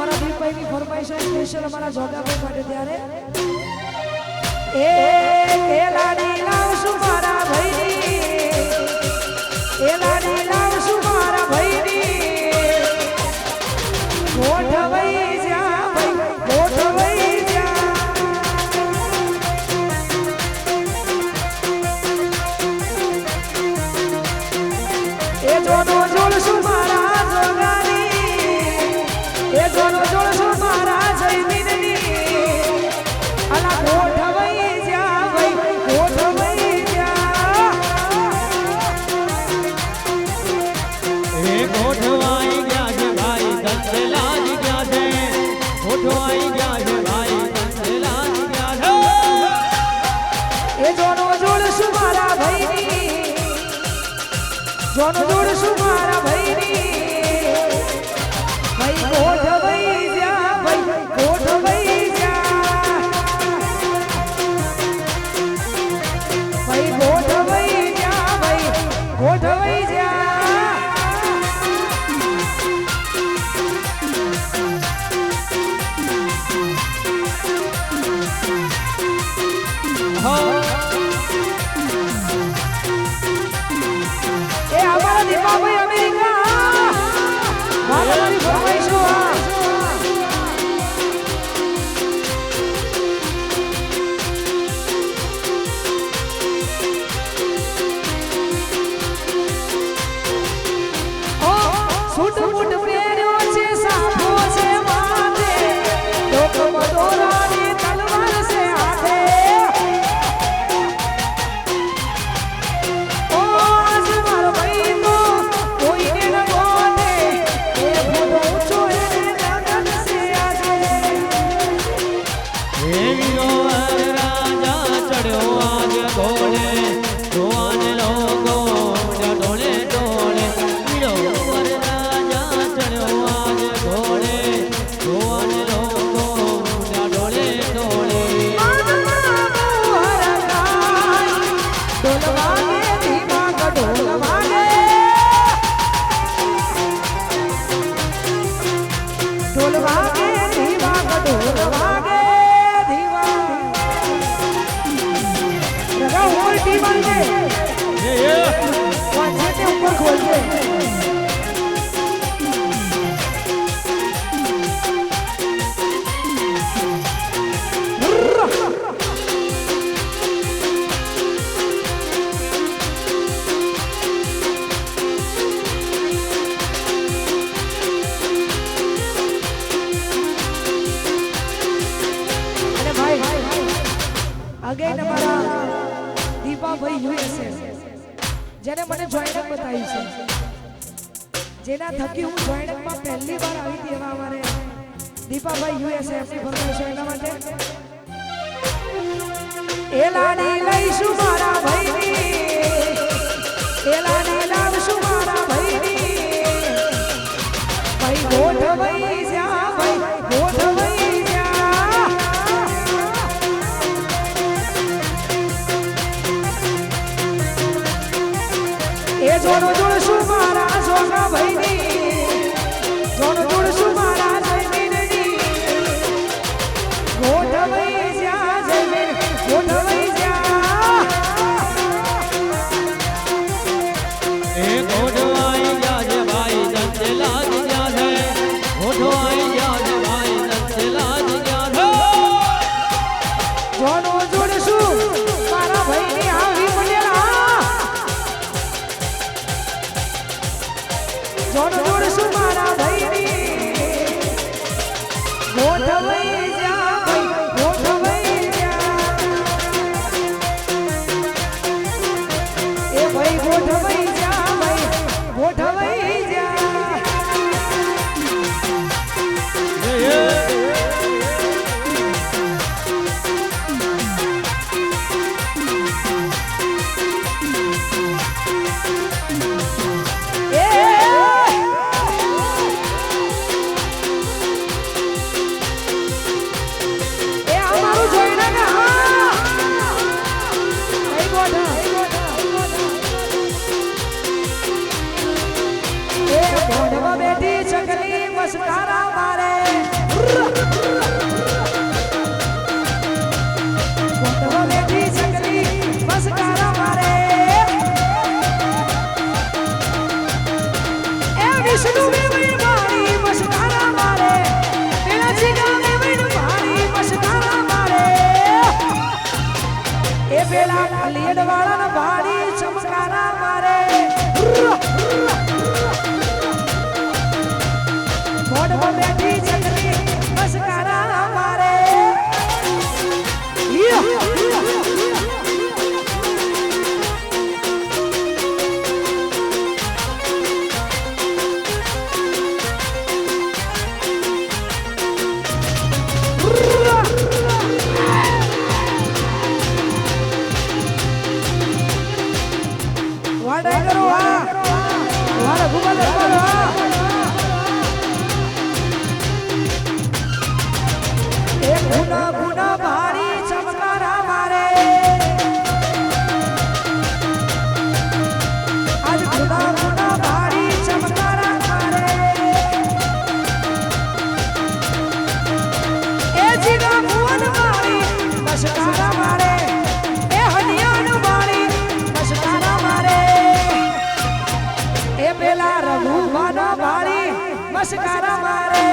અમારા દીપભાઈની ફરમાઈશ સ્પેશિયલ અમારા જોગાભાઈ માટે ત્યારે. એ એ લાવશું મારા ભાઈ એ લાડી ধনদূর সুমার એ લાડી લઈશું મારા માધવૈયા Vai se.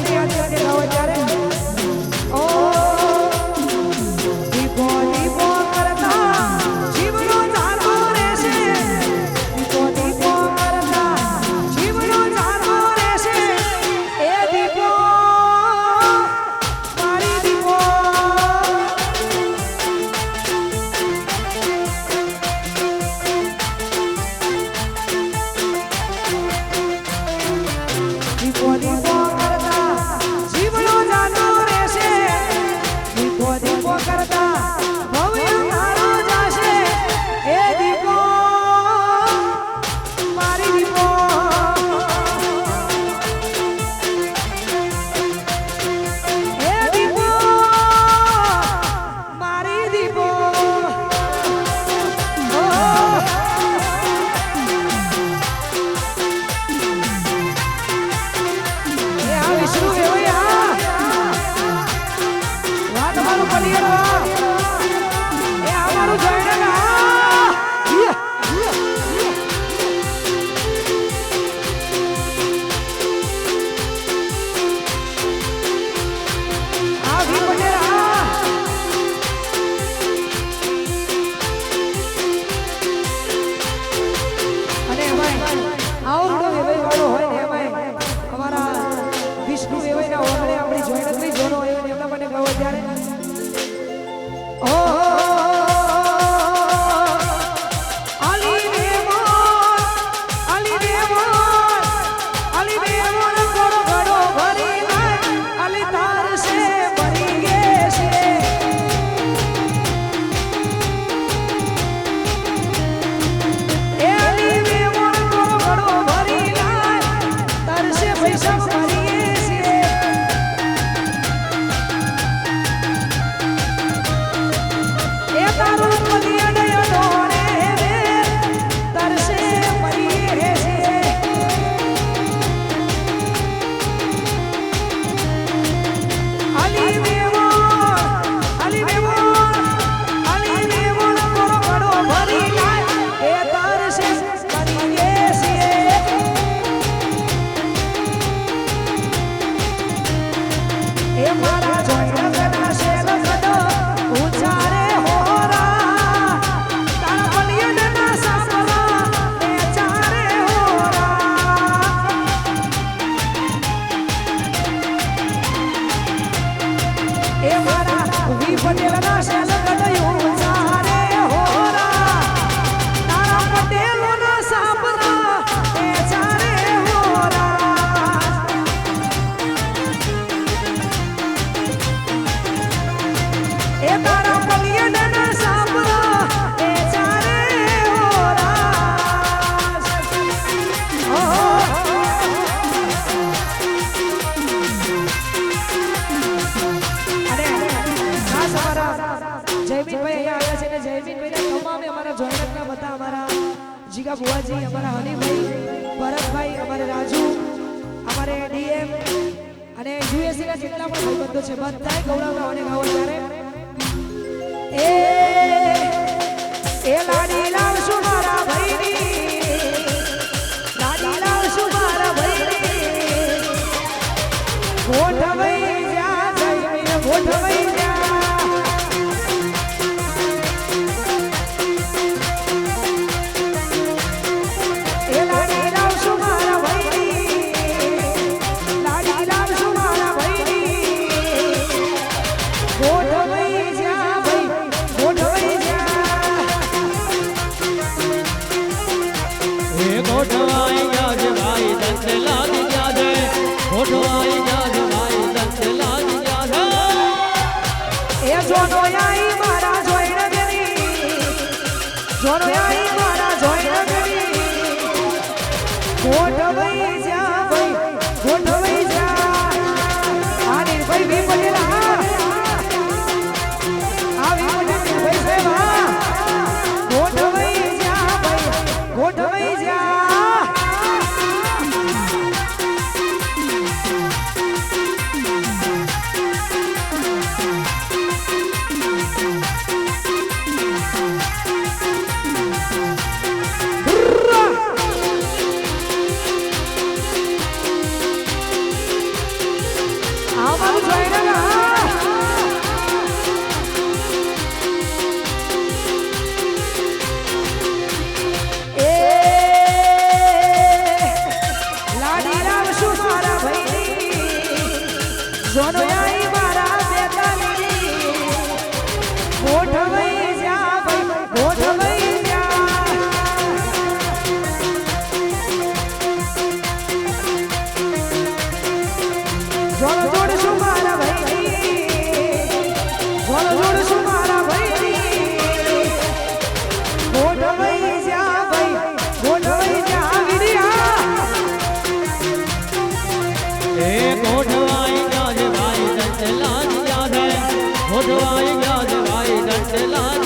Yeah. শুরু જીગા ભુવાજી, અમારા હનીભાઈ, ભરતભાઈ, અમારે રાજુ, અમારે ડીએમ અને યુએસએ ના જેટલા પણ ભાઈબંધો છે. બધાય ગૌરવતા અને ગાવો ત્યારે. એ એ જોરવાઈ જોઈ નગરી કોટ ભાઈ લાય ગાજ ભાઈ દંડ લાય